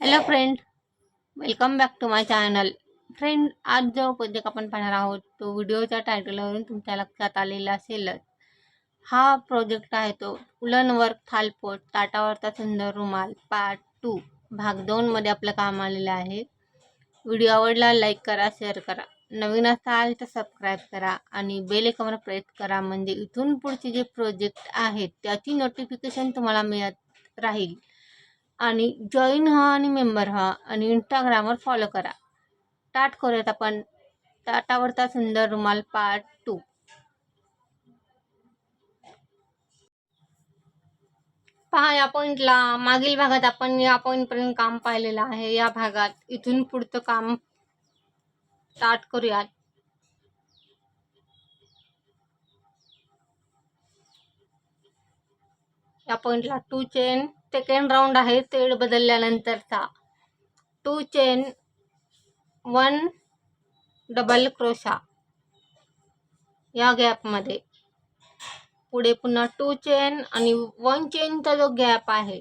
Hello friend welcome back to my channel friend आज जो project आपण पाहणार आहोत तो व्हिडिओच्या टायटलवरून तुमच्या लक्षात आलेला असेलच. हा प्रोजेक्ट आहे तो उलन वर्क थालपोट ताटावरचा सुंदर रुमाल पार्ट टू भाग दोनमध्ये आपलं काम आलेलं आहे. व्हिडिओ आवडला लाईक करा शेअर करा. नवीन असाल तर सबस्क्राईब करा आणि बेल आयकॉनवर प्रेस करा. म्हणजे इथून पुढचे जे प्रोजेक्ट आहेत त्याची नोटिफिकेशन तुम्हाला मिळत राहील. आणि जॉईन व्हा आणि मेंबर व्हा आणि इंस्टाग्रामवर फॉलो करा. स्टार्ट करूयात आपण. टाटावरचा सुंदर रुमाल पार्ट टू पहा या पॉईंटला मागील भागात आपण या पॉईंटपर्यंत काम पाहिलेलं आहे. या भागात इथून पुढचं काम स्टार्ट करूयात. या पॉईंटला टू चेन सेकंड राऊंड आहे तेड बदलल्यानंतरचा. Two chain one double crochet या गॅपमध्ये पुढे पुन्हा टू चेन आणि वन चेनचा जो गॅप आहे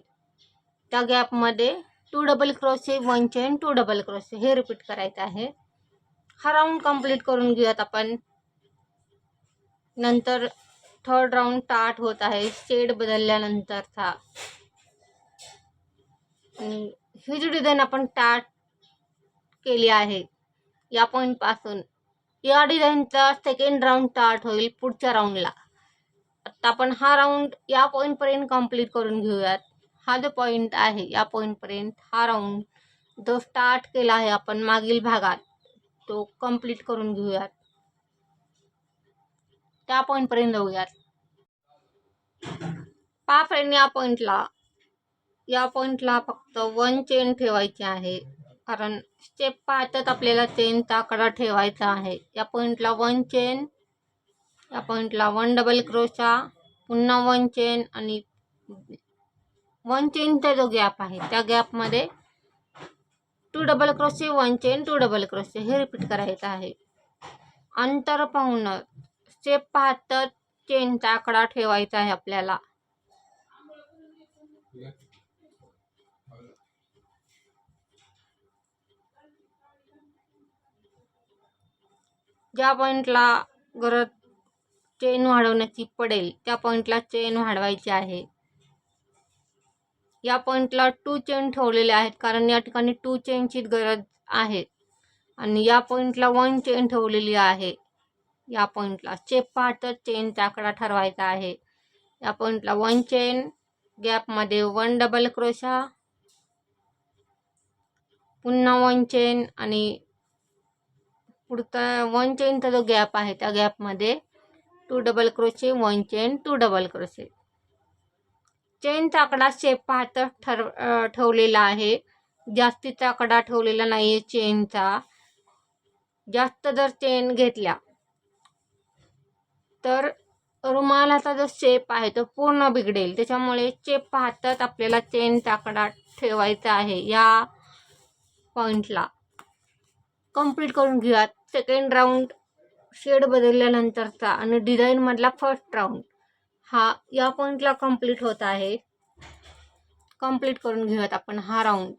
त्या गॅपमध्ये two double crochet one chain two double crochet हे रिपीट करायचं आहे. हा राऊंड कंप्लीट करून घेऊयात आपण. नंतर थर्ड राऊंड स्टार्ट होत आहे शेड बदलल्यानंतरचा. आणि ही जी डिझाईन आपण स्टार्ट केली आहे. या पॉईंटपासून या डिझाईनचा सेकंड राऊंड स्टार्ट होईल पुढच्या राऊंडला आत्ता आपण हा राऊंड या पॉईंटपर्यंत कंप्लीट करून घेऊयात. हा जो पॉईंट आहे या पॉईंटपर्यंत हा राऊंड जो स्टार्ट केला आहे आपण मागील भागात तो कंप्लीट करून घेऊयात. त्या पॉईंटपर्यंत जाऊयात. पा फ्रेंड या पॉईंटला या पॉईंटला फक्त वन चेन ठेवायची आहे. कारण स्टेप पाहतात आपल्याला चेनचा आकडा ठेवायचा आहे. या पॉईंटला वन चेन या पॉईंटला वन डबल क्रोशा पुन्हा वन चेन आणि वन चेनचा जो गॅप आहे त्या गॅपमध्ये two double crochet one chain two double crochet हे रिपीट करायचं आहे. अंतर पाहून स्टेप पाहतात चेनचा आकडा ठेवायचा आहे आपल्याला. ज्या पॉईंटला गरज चेन वाढवण्याची पडेल त्या पॉईंटला चेन वाढवायची आहे. या पॉईंटला टू चेन ठेवलेले आहेत कारण या ठिकाणी टू चेनची गरज आहे. आणि या पॉईंटला वन चेन ठेवलेली आहे. या पॉईंटला चेप चेन चेनचा आकडा ठरवायचा आहे. या पॉईंटला वन चेन गॅपमध्ये वन डबल क्रोशा पुन्हा वन चेन आणि पुढचा वन चेनचा जो गॅप आहे त्या गॅपमध्ये two double crochet one chain two double crochet चेनचा आकडा शेप पाहता ठर ठेवलेला आहे. जास्तीचा आकडा ठेवलेला नाही आहे चेनचा जास्त जर चेन घेतल्या तर रुमालाचा जो शेप आहे तो पूर्ण बिघडेल. त्याच्यामुळे चेप पाहतात आपल्याला चेनचा आकडा ठेवायचा आहे या पॉईंटला कंप्लीट करून घेऊयात. सेकंड राऊंड शेड बदलल्यानंतरचा आणि डिझाईनमधला फर्स्ट राऊंड हा या पॉईंटला कंप्लीट होत आहे. कंप्लीट करून घेऊयात आपण हा राऊंड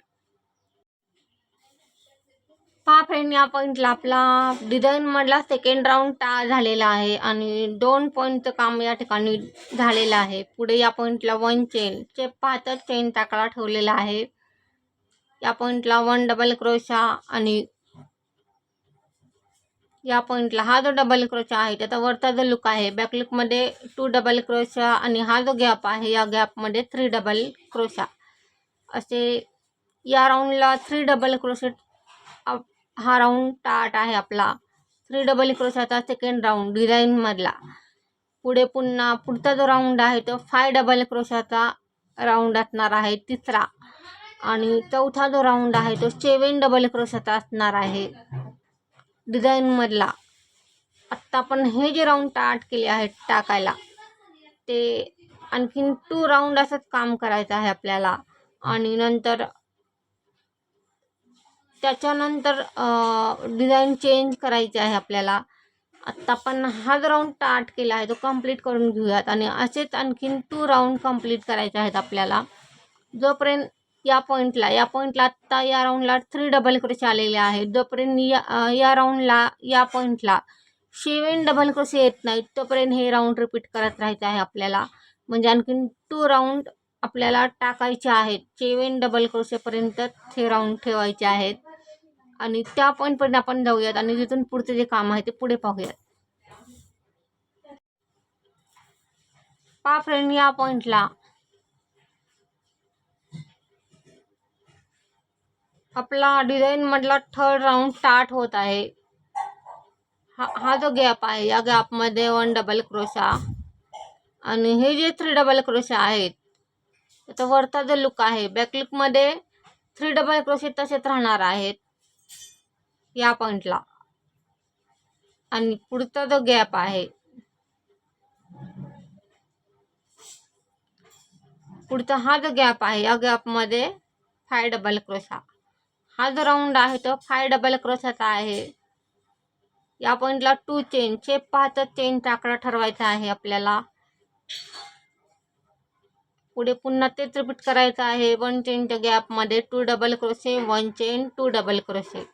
पहा फ्रेंड या पॉईंटला आपला डिझाईनमधला सेकंड राऊंड टा झालेला आहे आणि दोन पॉईंटचं काम या ठिकाणी झालेलं आहे. पुढे या पॉईंटला वन चेन चेप पाहतच चेन टाकळा ठेवलेला आहे. या पॉईंटला वन डबल क्रोशा आणि या पॉईंटला हा जो डबल क्रोशा आहे त्याचा वरचा जो लुक आहे बॅकलुकमध्ये टू डबल क्रोशा आणि हा जो गॅप आहे या गॅपमध्ये थ्री डबल क्रोशा असे या राऊंडला थ्री डबल क्रोशे हा राऊंड टाट आहे आपला. थ्री डबल क्रोशाचा सेकंड राऊंड डिझाईनमधला पुढे पुन्हा पुढचा जो राऊंड आहे तो फाय डबल क्रोशाचा राऊंड असणार आहे तिसरा. आणि चौथा जो राऊंड आहे तो सेवन डबल क्रोशाचा असणार आहे. डिझाईनमधला आत्ता आपण हे जे राऊंड स्टार्ट केले आहेत टाकायला ते आणखीन टू राऊंड असंच काम करायचं आहे आपल्याला. आणि नंतर त्याच्यानंतर डिझाईन चेंज करायची आहे आपल्याला. आत्ता आपण हा जो राऊंड स्टार्ट केला आहे तो कंप्लीट करून घेऊयात. आणि असेच आणखीन टू राऊंड कंप्लीट करायचे आहेत आपल्याला. जोपर्यंत या पॉईंटला या पॉईंटला आत्ता या राऊंडला थ्री डबल क्रोशे आलेले आहेत. जोपर्यंत या या राऊंडला या पॉईंटला सेवन डबल क्रोशे येत नाहीत तोपर्यंत हे राऊंड रिपीट करत राहायचं आहे आपल्याला. म्हणजे आणखीन टू राऊंड आपल्याला टाकायचे आहेत. सेवन डबल क्रोशेपर्यंत हे राऊंड ठेवायचे आहेत. आणि त्या पॉईंटपर्यंत आपण जाऊयात आणि तिथून पुढचं जे काम आहे ते पुढे पाहूयात. पा फ्रेंड या पॉईंटला आपला डिझाईन मधला थर्ड राऊंड स्टार्ट होत आहे. हा हा जो गॅप आहे या गॅपमध्ये वन डबल क्रोशा आणि हे जे थ्री डबल क्रोशा आहेत त्याचा वरचा जो लुक आहे बॅक लुकमध्ये थ्री डबल क्रोशे तसेच राहणार आहेत. या पॉईंटला आणि पुढचा जो गॅप आहे पुढचा हा जो गॅप आहे या गॅपमध्ये फाय डबल क्रोशा. हा जो राऊंड आहे तो फाय डबल क्रोशाचा आहे. या पॉईंटला टू चेन शेप पाहता चेनचा आकडा ठरवायचा आहे आपल्याला. पुढे पुन्हा तेच रिपीट करायचं आहे. वन चेनच्या गॅपमध्ये two double crochet one chain two double crochet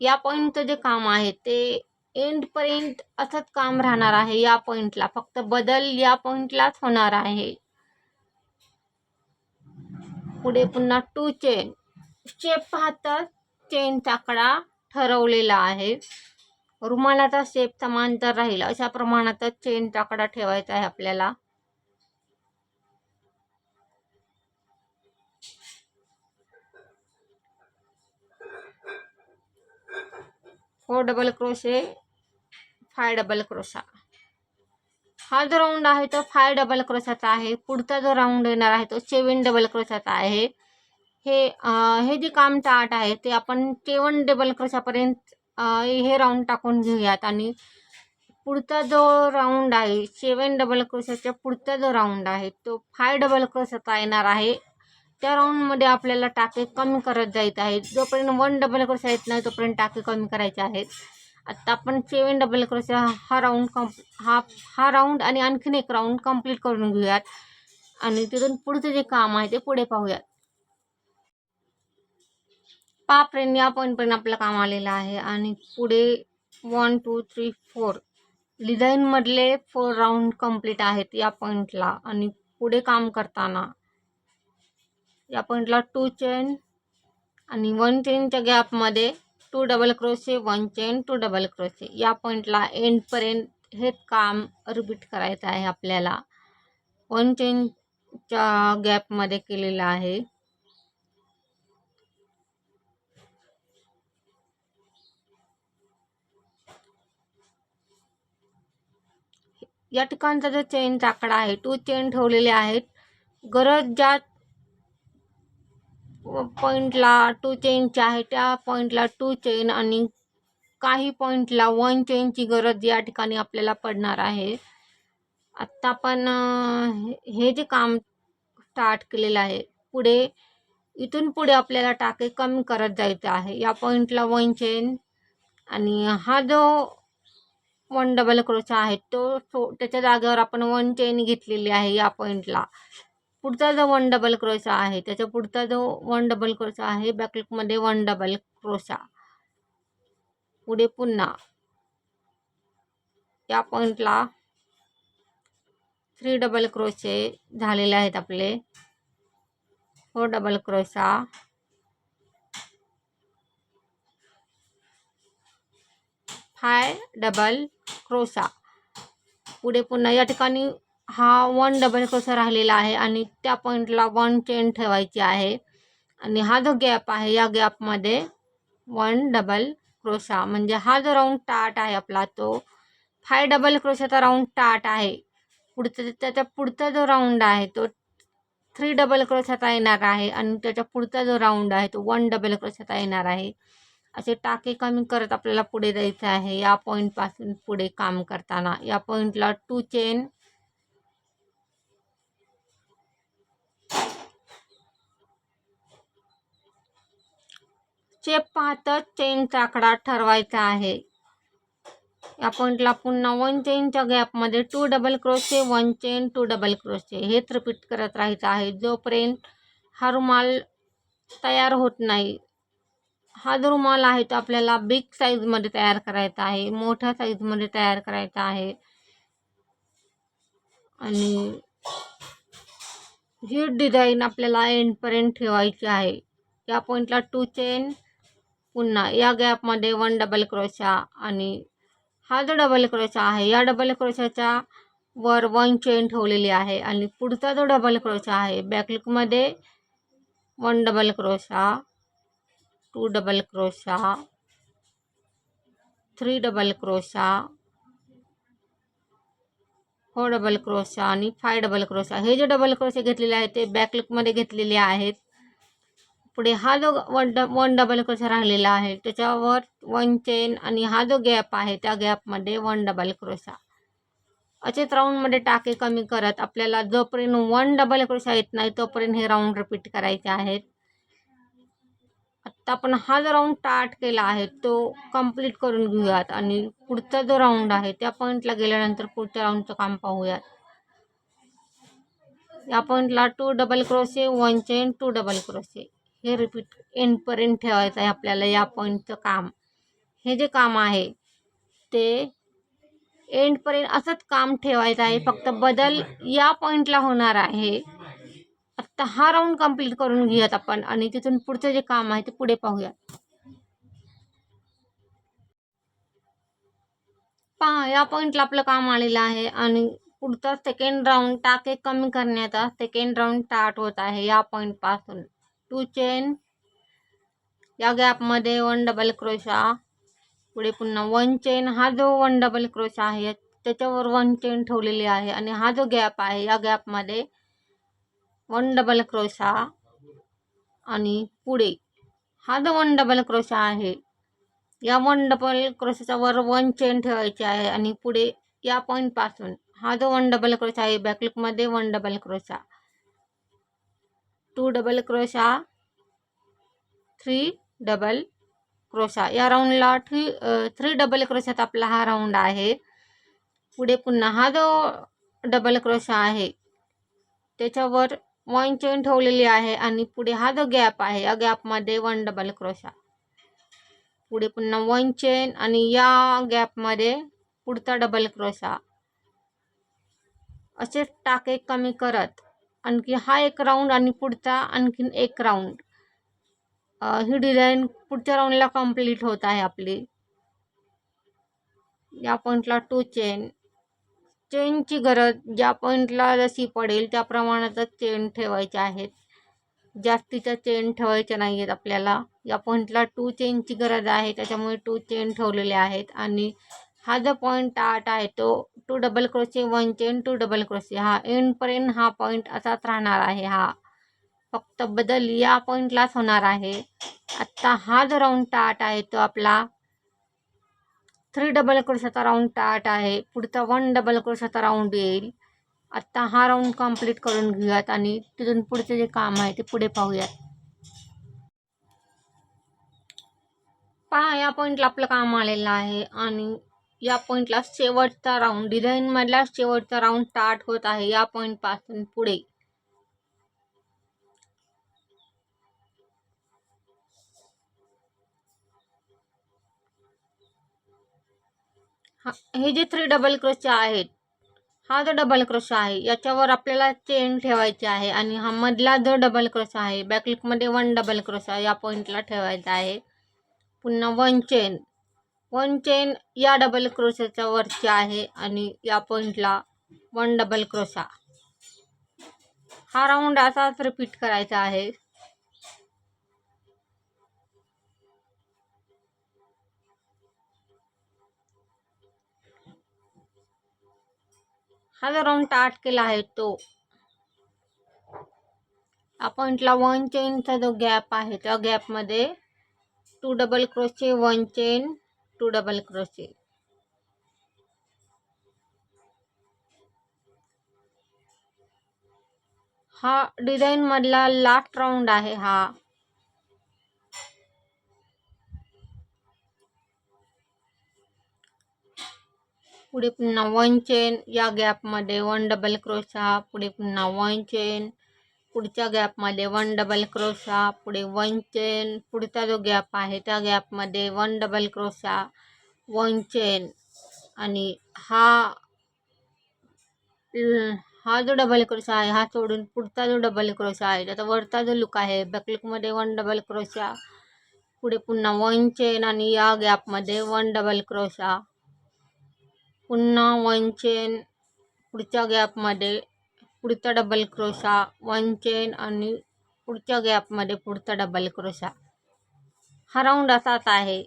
या पॉईंटचं जे काम आहे ते एंडपर्यंत असंच काम राहणार आहे या पॉईंटला फक्त बदल या पॉईंटलाच होणार आहे. पुढे पुन्हा टू चेन शेप पाहता चेनचा आकडा ठरवलेला आहे. रुमालाचा शेप समांतर राहील. अशा प्रमाणातच चेन आकडा ठेवायचा आहे आपल्याला. Four double crochet five double crochet हा जो राऊंड आहे तो फाय डबल क्रोशाचा आहे. पुढचा जो राऊंड येणार आहे तो सेवन डबल क्रोशाचा आहे. हे हे जे काम स्टार्ट आहे ते आपण सेवन डबल क्रशापर्यंत हे राऊंड टाकून घेऊयात. आणि पुढचा जो राऊंड आहे सेवन डबल क्रशाच्या पुढचा जो राऊंड आहे तो फाय डबल क्रोशाचा येणार आहे. त्या राऊंडमध्ये आपल्याला टाके कमी करत जायचं आहे जोपर्यंत वन डबल क्रोशा येत नाही तोपर्यंत टाके कमी करायचे आहेत. आत्ता आपण सेवन डबल क्रोशा हा राऊंड कम्प हा हा राऊंड आणि आणखीन एक राऊंड कंप्लीट करून घेऊयात. आणि तिथून पुढचं जे काम आहे ते पुढे पाहूयात. पा फ्रेंड या पॉईंटपर्यंत आपलं काम आलेलं आहे. आणि पुढे वन टू थ्री फोर डिझाईनमधले फोर राऊंड कंप्लीट आहेत या पॉईंटला आणि पुढे काम करताना या पॉईंटला टू चेन आणि वन चेनच्या गॅपमध्ये two double crochet one chain two double crochet या पॉईंटला एंडपर्यंत हेच काम रिपीट करायचं आहे आपल्याला. वन चेनच्या गॅपमध्ये केलेलं आहे. या ठिकाणचा जो चेनचा आकडा आहे टू चेन ठेवलेले आहेत. गरज ज्या पॉईंटला टू चेनची आहे त्या पॉईंटला टू चेन आणि काही पॉईंटला वन चेनची गरज या ठिकाणी आपल्याला पडणार आहे. आत्ता आपण हे- हे जे काम स्टार्ट केलेलं आहे पुढे इथून पुढे आपल्याला टाके कमी करत जायचं आहे. या पॉईंटला वन चेन आणि हा जो वन डबल क्रोचा आहे. तो सो त्याच्या जागेवर आपण वन चेन घेतलेली आहे या पॉईंटला पुढचा जो वन डबल क्रोशा आहे त्याच्या पुढचा जो वन डबल क्रोशा आहे बॅकलुकमध्ये वन डबल क्रोशा पुढे पुन्हा. या पॉईंटला थ्री डबल क्रोशे झालेले आहेत आपले. Four double crochet five double crochet. पुढे पुन्हा या ठिकाणी हा वन डबल क्रोसा राहिलेला आहे आणि त्या पॉईंटला वन चेन ठेवायची आहे. आणि हा जो गॅप आहे या गॅपमध्ये वन डबल क्रोशा म्हणजे हा जो राऊंड टाट आहे आपला तो फाय डबल क्रोशाचा राऊंड टाट आहे. पुढचा त्याच्या पुढचा जो राऊंड आहे तो थ्री डबल क्रोशाचा येणार आहे. आणि त्याच्या पुढचा जो राऊंड आहे तो वन डबल क्रोशाचा येणार आहे. असे टाके कमी करत आपल्याला पुढे जायचं आहे. या पॉईंटपासून पुढे काम करताना या पॉईंटला टू चेन चेप पाहतच चेनचा आकडा ठरवायचा आहे. या पॉईंटला पुन्हा वन चेनच्या गॅपमध्ये two double crochet one chain two double crochet हेच रिपीट करत राहायचं आहे. जोपर्यंत हा रुमाल तयार होत नाही हा जो रुमाल आहे तो आपल्याला बिग साईजमध्ये तयार करायचा आहे मोठ्या साईजमध्ये तयार करायचा आहे. आणि ही डिझाईन आपल्याला एंडपर्यंत ठेवायची आहे या पॉईंटला टू चेन पुन्हा या गॅपमध्ये वन डबल क्रोशा आणि हा जो डबल क्रोशा आहे या डबल क्रोशाच्या वर वन चेन ठेवलेली आहे आणि पुढचा जो डबल क्रोशा आहे बॅकलुकमध्ये one double crochet two double crochet three double crochet four double crochet आणि फाय डबल क्रोशा. हे जे डबल क्रोशे घेतलेले आहेत ते बॅकलुकमध्ये घेतलेले आहेत. पुढे हा जो वन ड वन डबल क्रोशा राहिलेला आहे त्याच्यावर वन चेन आणि हा जो गॅप आहे त्या गॅपमध्ये वन डबल क्रोशा असेच राऊंडमध्ये टाके कमी करत आपल्याला जोपर्यंत वन डबल क्रोशा येत नाही तोपर्यंत हे राऊंड रिपीट करायचे आहेत. आत्ता आपण हा जो राऊंड स्टार्ट केला आहे तो कंप्लीट करून घेऊयात. आणि पुढचा जो राऊंड आहे त्या पॉईंटला गेल्यानंतर पुढच्या राऊंडचं काम पाहूयात. या पॉईंटला two double crochet one chain two double crochet हे रिपीट एंडपर्यंत ठेवायचं आहे आपल्याला या पॉईंटचं काम. हे जे काम आहे ते एंडपर्यंत असंच काम ठेवायचं आहे. फक्त बदल या पॉईंटला होणार आहे. तर हा राऊंड कंप्लीट करून घेऊयात आपण आणि तिथून पुढचं जे काम आहे ते पुढे पाहूयात. पहा या पॉईंटला आपलं काम आलेलं आहे आणि पुढचा सेकंड राऊंड टाके कमी करण्याचा सेकंड राऊंड स्टार्ट होत आहे या पॉईंटपासून टू चेन या गॅपमध्ये वन डबल क्रोशा पुढे पुन्हा वन चेन हा जो वन डबल क्रोशा आहे त्याच्यावर वन चेन ठेवलेली आहे आणि हा जो गॅप आहे या गॅपमध्ये वन डबल क्रोशा आणि पुढे. हा जो वन डबल क्रोशा आहे या वन डबल क्रोशाच्या वर वन चेन ठेवायची आहे आणि पुढे या पॉईंटपासून हा जो वन डबल क्रोशा आहे बॅकलुकमध्ये one double crochet. Two double crochet three double crochet या राऊंडला थ्री थ्री डबल क्रोशात आपला हा राऊंड आहे. पुढे पुन्हा हा जो डबल क्रोशा आहे त्याच्यावर वन चेन ठेवलेली आहे आणि पुढे हा जो गॅप आहे या गॅपमध्ये वन डबल क्रोशा पुढे पुन्हा वन चेन आणि या गॅपमध्ये पुढचा डबल क्रोशा असे टाके कमी करत आणखी हा एक राऊंड आणि पुढचा आणखीन एक राऊंड ही डिझाईन पुढच्या राऊंडला कंप्लीट होत आहे आपली. या पॉईंटला टू चेन चेनची गरज ज्या पॉईंटला लसी पडेल त्या प्रमाणातच चेन ठेवायचे आहेत. जास्तीच्या चेन ठेवायच्या नाही आहेत आपल्याला. या पॉईंटला टू चेनची गरज आहे त्याच्यामुळे टू चेन ठेवलेले आहेत. आणि हा जो पॉईंट आठ आहे तो two double crochet one chain two double crochet हा एंडपर्यंत हा पॉईंट असाच राहणार आहे. हा फक्त बदल या पॉईंटलाच होणार आहे. आत्ता हा जो राऊंड टाट आहे तो आपला थ्री डबल क्रोशाचा राऊंड टाट आहे. पुढचा वन डबल क्रोशाचा राऊंड येईल. आत्ता हा राऊंड कंप्लीट करून घेऊयात आणि तिथून पुढचे जे काम आहे ते पुढे पाहूयात. पहा या पॉईंटला आपलं काम आलेलं आहे आणि या पॉईंटला शेवटचा राऊंड डिझाईनमधला शेवटचा राऊंड स्टार्ट होत आहे या पॉईंटपासून पुढे. हा हे जे थ्री डबल क्रोशे आहेत हा जो डबल क्रोश आहे याच्यावर आपल्याला चेन ठेवायची आहे आणि हा मधला जो डबल क्रोश आहे बॅकलिकमध्ये वन डबल क्रोश या पॉईंटला ठेवायचा आहे. पुन्हा वन चेन वन चेन या डबल क्रोशाच्या वरची आहे आणि या पॉईंटला वन डबल क्रोशा हा राऊंड असाच रिपीट करायचा आहे. हा राऊंड स्टार्ट केला आहे तो. या वन चेनचा जो गॅप आहे त्या गॅपमध्ये two double crochet one chain two double crochet हा डिझाईनमधला लास्ट राऊंड आहे हा. पुढे पुन्हा वन चेन या गॅपमध्ये वन डबल क्रोशा पुढे पुन्हा वन चेन पुढच्या गॅपमध्ये वन डबल क्रोशा पुढे वन चेन पुढचा जो गॅप आहे त्या गॅपमध्ये one double crochet one chain आणि हा ल- हा जो डबल क्रोशा आहे हा सोडून पुढचा जो डबल क्रोशा आहे त्याचा वरचा जो लुक आहे बॅकलुकमध्ये वन डबल क्रोशा पुढे पुन्हा वन चेन आणि या गॅपमध्ये वन डबल क्रोशा पुन्हा वन चेन पुढच्या गॅपमध्ये पुढचा डबल क्रोशा वन चेन आणि पुढच्या गॅपमध्ये पुढचा डबल क्रोशा हा राऊंड असाच आहे.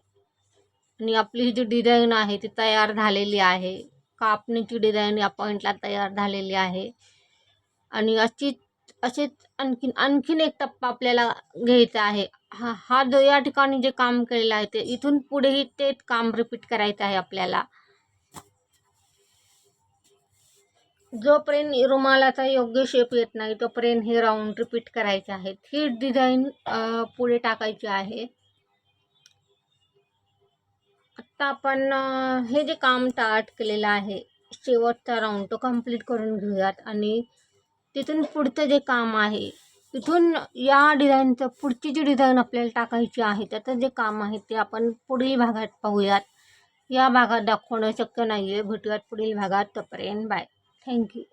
आणि आपली ही जी डिझाईन आहे ती तयार झालेली आहे. कापणीची डिझाईन या पॉईंटला तयार झालेली आहे. आणि अशीच असेच आणखीन आणखीन एक टप्पा आपल्याला घ्यायचा आहे. हा हा जो या ठिकाणी जे काम केलेलं आहे ते इथून पुढेही तेच काम रिपीट करायचं आहे आपल्याला. जोपर्यंत रुमालाचा योग्य शेप येत नाही तोपर्यंत हे राऊंड रिपीट करायचे आहेत. ही डिझाईन पुढे टाकायची आहे. आत्ता आपण हे जे काम स्टार्ट केलेलं आहे शेवटचा राऊंड तो कंप्लीट करून घेऊयात. आणि तिथून पुढचं जे काम आहे तिथून या डिझाईनचं पुढची जी डिझाईन आपल्याला टाकायची आहे त्याचं जे काम आहे ते आपण पुढील भागात पाहूयात. या भागात दाखवणं शक्य नाही आहे भेटूयात पुढील भागात. तोपर्यंत बाय ಥ್ಯಾಂಕ್ ಯು